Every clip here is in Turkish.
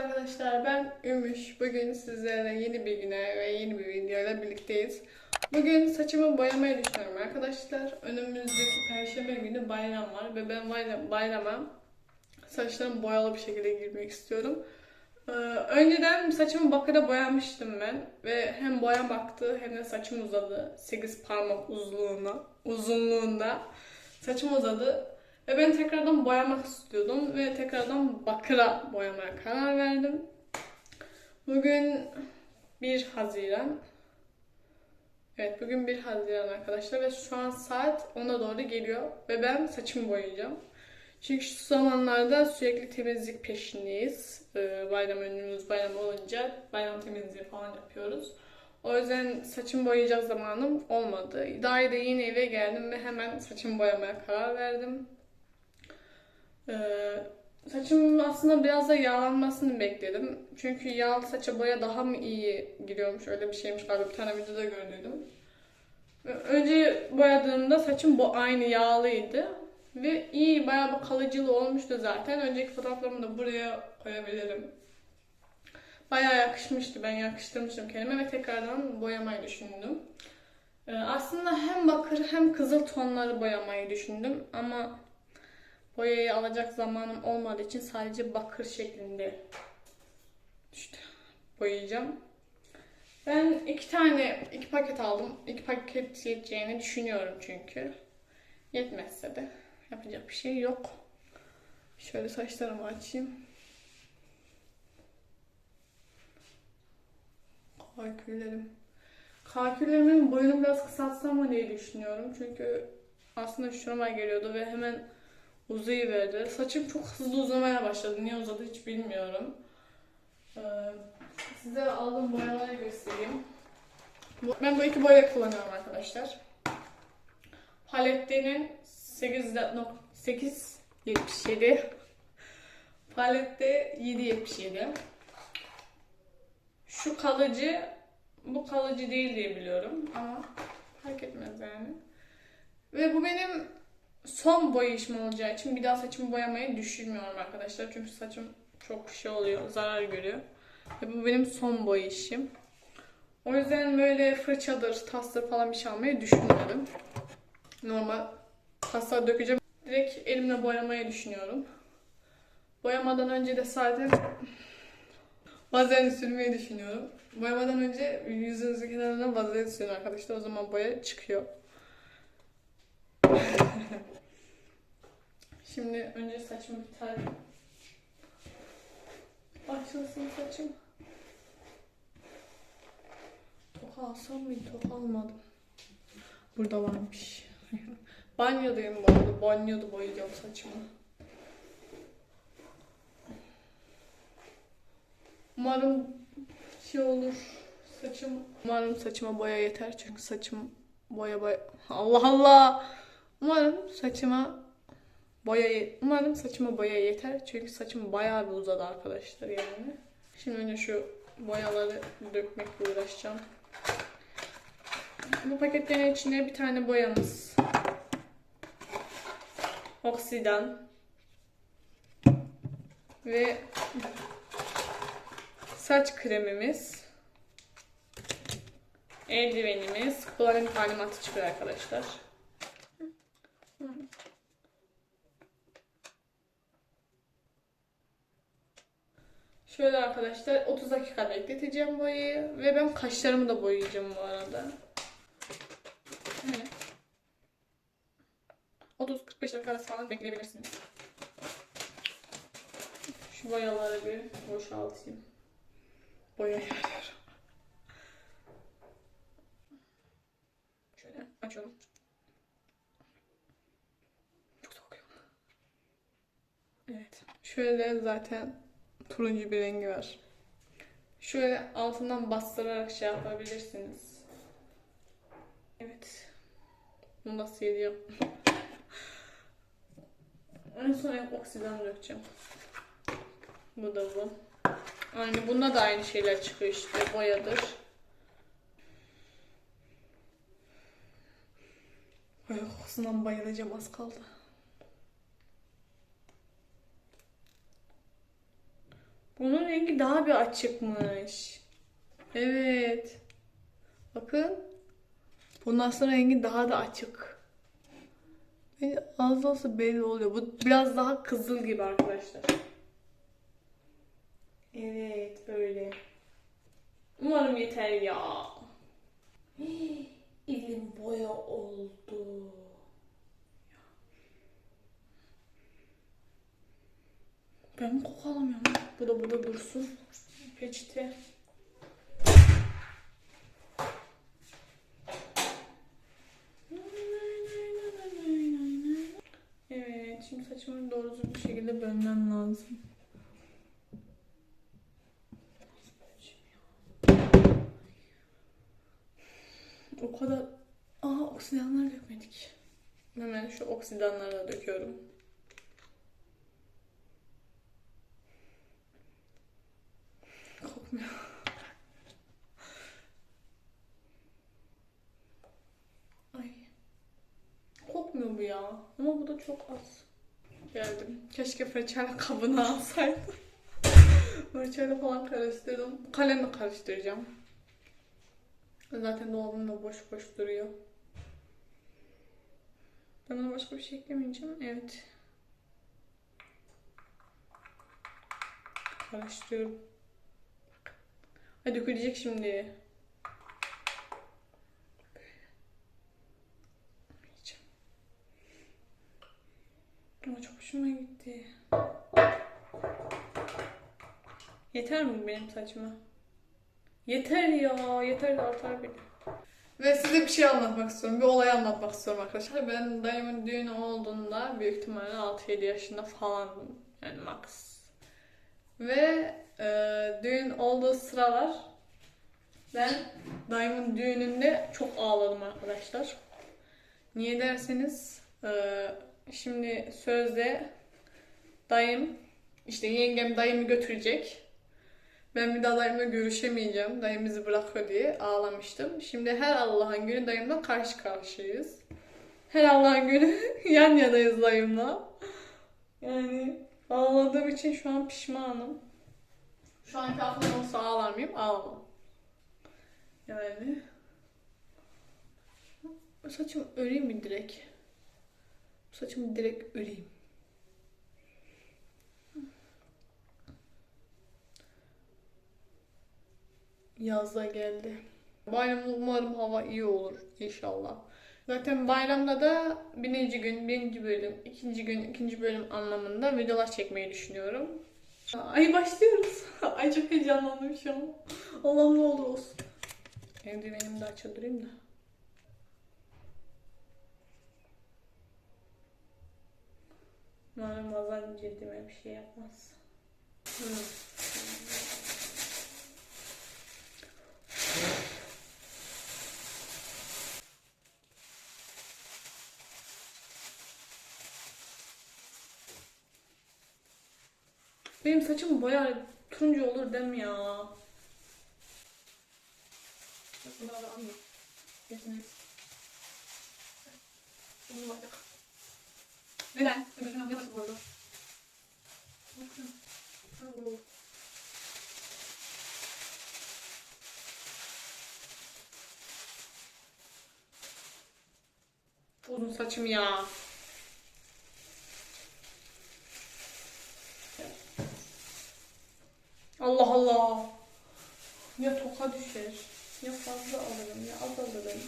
arkadaşlar ben Ümüş. Bugün sizlerle yeni bir güne ve yeni bir videoyla birlikteyiz. Bugün saçımı boyamayı düşünüyorum arkadaşlar. Önümüzdeki perşembe günü bayram var ve ben bayram, bayrama saçlarım boyalı bir şekilde girmek istiyorum. Ee, önceden saçımı bakıra boyamıştım ben ve hem boya baktı hem de saçım uzadı. 8 parmak uzunluğuna, uzunluğunda saçım uzadı. Ve ben tekrardan boyamak istiyordum ve tekrardan bakıra boyamaya karar verdim. Bugün 1 Haziran. Evet bugün 1 Haziran arkadaşlar ve şu an saat 10'a doğru geliyor ve ben saçımı boyayacağım. Çünkü şu zamanlarda sürekli temizlik peşindeyiz. Ee, bayram önümüz bayram olunca bayram temizliği falan yapıyoruz. O yüzden saçımı boyayacak zamanım olmadı. Daha de yeni eve geldim ve hemen saçımı boyamaya karar verdim. Ee, saçımın aslında biraz da yağlanmasını bekledim. Çünkü yağlı saça boya daha mı iyi giriyormuş öyle bir şeymiş galiba bir tane videoda gördüydüm. Önce boyadığımda saçım bu aynı yağlıydı. Ve iyi bayağı bir kalıcılığı olmuştu zaten. Önceki fotoğraflarımı da buraya koyabilirim. Bayağı yakışmıştı. Ben yakıştırmıştım kendime ve tekrardan boyamayı düşündüm. Ee, aslında hem bakır hem kızıl tonları boyamayı düşündüm ama boyayı alacak zamanım olmadığı için sadece bakır şeklinde işte boyayacağım. Ben iki tane, iki paket aldım. İki paket yeteceğini düşünüyorum çünkü. Yetmezse de yapacak bir şey yok. Şöyle saçlarımı açayım. Kalküllerim. Kalküllerimin boyunu biraz kısaltsam mı diye düşünüyorum. Çünkü aslında şurama geliyordu ve hemen uzayıverdi. Saçım çok hızlı uzamaya başladı. Niye uzadı hiç bilmiyorum. Ee, size aldığım boyaları göstereyim. Ben bu iki boya kullanıyorum arkadaşlar. Palette'nin 8.877 Palette 7.77 Şu kalıcı bu kalıcı değil diye biliyorum ama fark etmez yani. Ve bu benim son boya işim olacağı için bir daha saçımı boyamayı düşünmüyorum arkadaşlar. Çünkü saçım çok şey oluyor, zarar görüyor. Ve bu benim son boya işim. O yüzden böyle fırçadır, tastır falan bir şey almayı düşünmedim. Normal pasta dökeceğim. Direkt elimle boyamayı düşünüyorum. Boyamadan önce de zaten vazelin sürmeyi düşünüyorum. Boyamadan önce yüzünüzün kenarına vazelin sürün arkadaşlar. O zaman boya çıkıyor. Şimdi önce saçımı bir tarayayım. Başlasın saçım. Toka alsam mıydı? Toka almadım. Burada varmış. Banyodayım bu arada. Banyoda boyayacağım saçımı. Umarım şey olur. Saçım. Umarım saçıma boya yeter. Çünkü saçım boya boya. Allah Allah. Umarım saçıma boya ye- Umarım saçıma boya yeter. Çünkü saçım bayağı bir uzadı arkadaşlar yani. Şimdi önce şu boyaları dökmekle uğraşacağım. Bu paketlerin içine bir tane boyamız. Oksidan. Ve saç kremimiz. Eldivenimiz. Kullanım talimatı çıkıyor arkadaşlar. Şöyle arkadaşlar 30 dakika bekleteceğim boyayı ve ben kaşlarımı da boyayacağım bu arada. Evet. 30-45 dakika arası falan bekleyebilirsiniz. Şu boyaları bir boşaltayım. Boya. Şöyle açıyorum. Çok soğuk. Evet. Şöyle zaten turuncu bir rengi var. Şöyle altından bastırarak şey yapabilirsiniz. Evet. Bunu nasıl yediyorum? en son hep oksidan dökeceğim. Bu da bu. Aynı bunda da aynı şeyler çıkıyor işte boyadır. Ay kokusundan bayılacağım az kaldı. Bunun rengi daha bir açıkmış. Evet. Bakın. Bunun aslında rengi daha da açık. Az olsa belli oluyor. Bu biraz daha kızıl gibi arkadaşlar. Evet böyle. Umarım yeter ya. Elim boya oldu. Ben koku alamıyorum? Bu da burada dursun. Peçete. Evet, şimdi saçımı doğru bir şekilde bölmem lazım. O kadar... Aa, oksidanlar dökmedik. Hemen şu oksidanları da döküyorum. Kokmuyor. Ay. Kokmuyor bu ya. Ama bu da çok az. Geldim. Keşke fırçayla kabını alsaydım. fırçayla falan karıştırdım. Kalemle karıştıracağım. Zaten dolabımda boş boş duruyor. Ben ona başka bir şey eklemeyeceğim. Evet. Karıştırıyorum. Hadi dökülecek şimdi. Ama çok hoşuma gitti. Yeter mi benim saçıma? Yeter ya, yeter de artar bile. Ve size bir şey anlatmak istiyorum, bir olay anlatmak istiyorum arkadaşlar. Ben dayımın düğünü olduğunda büyük ihtimalle 6-7 yaşında falandım. Yani max. Ve e, düğün olduğu sıralar ben dayımın düğününde çok ağladım arkadaşlar. Niye derseniz e, şimdi sözde dayım işte yengem dayımı götürecek. Ben bir daha dayımla görüşemeyeceğim. Dayım bizi bırakıyor diye ağlamıştım. Şimdi her Allah'ın günü dayımla karşı karşıyayız. Her Allah'ın günü yan yanayız dayımla. Yani ağladığım için şu an pişmanım. Şu anki aklım olsa ağlar mıyım? Ağlamam. Yani. Saçımı öreyim mi direkt? Saçımı direkt öreyim. Yazda geldi. Bayramda umarım hava iyi olur inşallah. Zaten bayramda da birinci gün, birinci bölüm, ikinci gün, ikinci bölüm anlamında videolar çekmeyi düşünüyorum. Ay başlıyoruz. Ay çok heyecanlandım şu an. Allah'ım ne olur olsun. Eldivenimi de açıldırayım da. Umarım Ramazan cildime bir şey yapmaz. Hı. Benim saçım bayağı turuncu olur mi ya? Da. Geçiniz. Bunu bakacak. Neden? Öbürkünden ne nasıl oldu? Bakın. Ha, bu. Uzun saçım ya. Allah Allah. Ya toka düşer. Ya fazla alırım ya az alırım.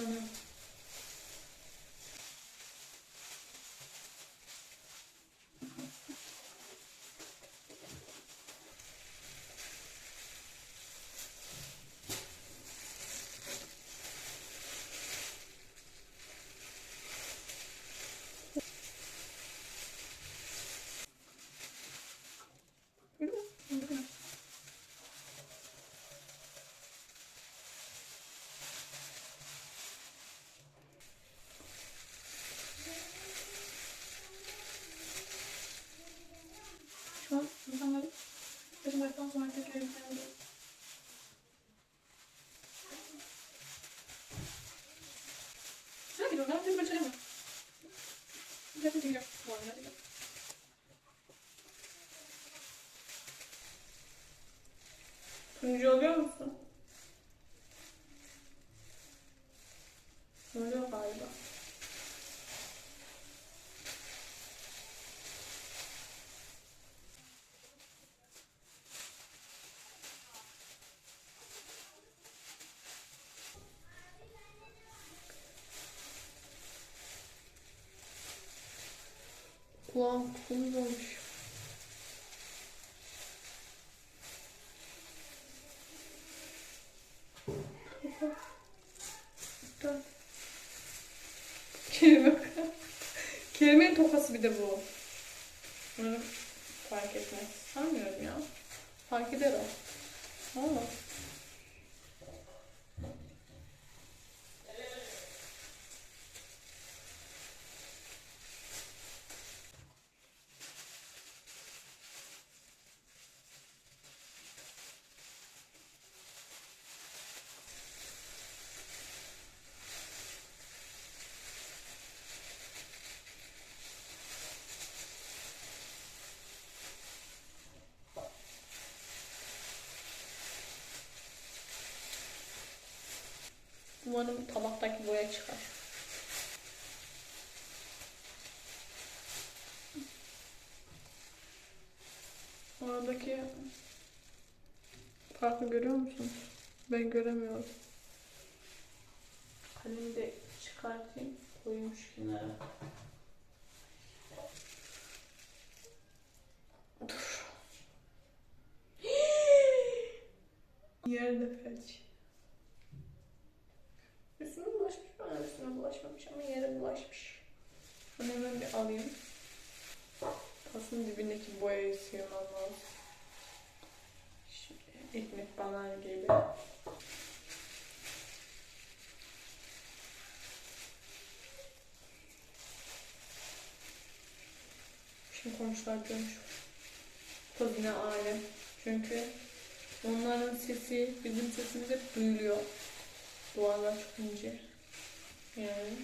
嗯 compliment Kulağım kumuz olmuş. Dur. Kelime Kelimenin tokası bir de bu. Bunu fark etmez. Sanmıyorum ya. Fark eder o. Valla. Umarım tabaktaki boya çıkar. Aradaki farkı görüyor musunuz? Ben göremiyorum. Kalemi de çıkartayım. Koymuş kenara. Dur. Yerde felç. Üstüne bulaşmış mı? Ha, Üstüne bulaşmamış ama yere bulaşmış. Bunu hemen bir alayım. Tasın dibindeki boyayı sıyırmam lazım. Şimdi ekmek banar gibi. Şimdi komşular görmüş. Kız yine alem. Çünkü onların sesi bizim sesimiz hep duyuluyor. Duvarlar çok ince. Yani.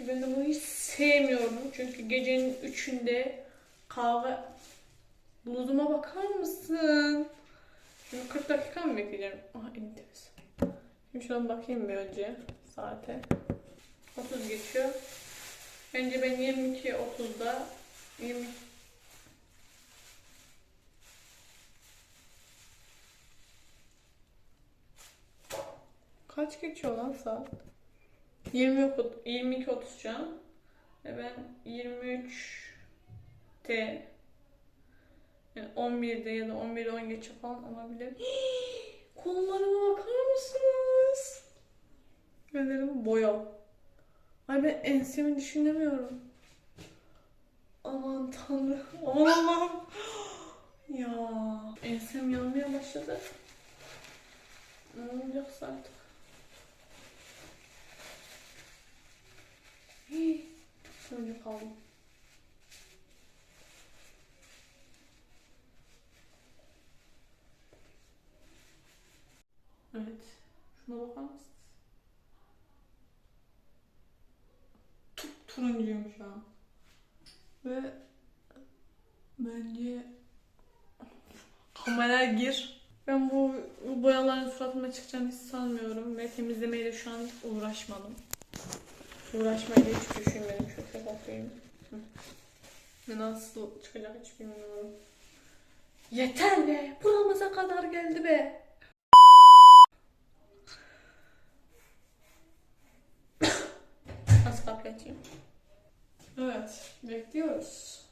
Ben de bunu hiç sevmiyorum. Çünkü gecenin üçünde kahve... Bluzuma bakar mısın? Şimdi 40 dakika mı bekleyeceğim? Aha en temiz. Şimdi şuna bakayım bir önce saate. 30 geçiyor. Bence ben 22.30'da 20 Kaç geçiyor lan saat? 20 22.30 şu an. Ve ben 23 T yani 11'de ya da 11'de 10 geçe falan olabilir. Kollarıma bakar mısınız? Ellerim boya. Ay ben ensemi düşünemiyorum. Aman tanrım. Aman Allah'ım. Ya ensem yanmaya başladı. Ne olacaksa artık. Önce kaldım. Evet. Şuna bakar mısınız? Tup turuncuyum şu an. Ve bence kameraya gir. Ben bu, bu boyaların suratıma çıkacağını hiç sanmıyorum ve temizlemeyle şu an uğraşmadım. Uğraşmayı hiç düşünmedim. Şöyle bakayım. Ve Nasıl çıkacak hiç bilmiyorum. Yeter be! Buramıza kadar geldi be! Nasıl kapıyı? Evet, bekliyoruz.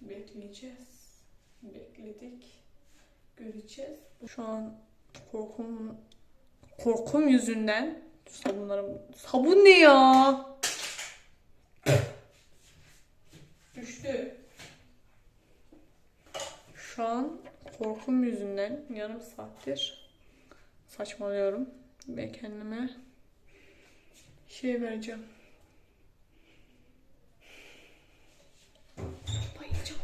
Bekleyeceğiz. Bekledik. Göreceğiz. Şu an korkum korkum yüzünden sabunlarım sabun ne ya? Düştü. Şu an korkum yüzünden yarım saattir saçmalıyorum ve kendime şey vereceğim. Bayılacağım.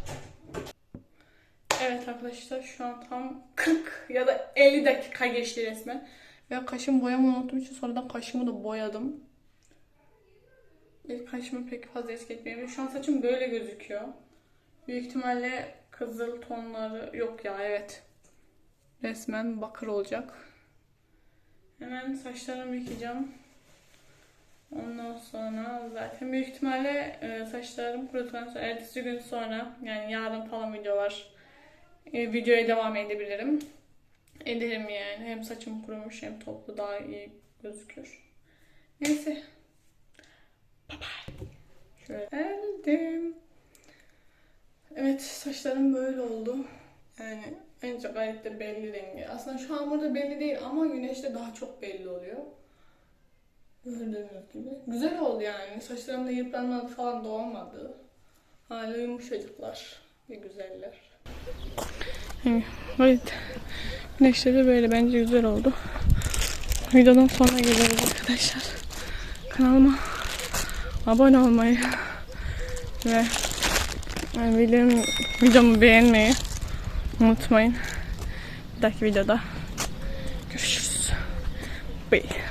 Evet arkadaşlar şu an tam 40 ya da 50 dakika geçti resmen. Ve kaşım boyamı unuttuğum için sonradan kaşımı da boyadım. İlk kaşımı pek fazla eski etmeyeyim. Şu an saçım böyle gözüküyor. Büyük ihtimalle kızıl tonları yok ya evet. Resmen bakır olacak. Hemen saçlarımı yıkayacağım. Ondan sonra zaten büyük ihtimalle e, saçlarım kuruduktan sonra ertesi gün sonra yani yarın falan videolar e, videoya devam edebilirim. Ederim yani. Hem saçım kurumuş hem toplu daha iyi gözükür. Neyse. Bye bye. Şöyle geldim. Evet saçlarım böyle oldu. Yani bence gayet de belli rengi. Aslında şu an burada belli değil ama güneşte daha çok belli oluyor. Gördüğünüz gibi. Güzel oldu yani. Saçlarımda yıpranmadı falan da olmadı. Hala yumuşacıklar ve güzeller. Evet. Güneşleri böyle bence güzel oldu. Videodan sonra geliriz arkadaşlar. Kanalıma abone olmayı ve yani videomu, videomu beğenmeyi unutmayın. Bir dahaki videoda görüşürüz. Bye.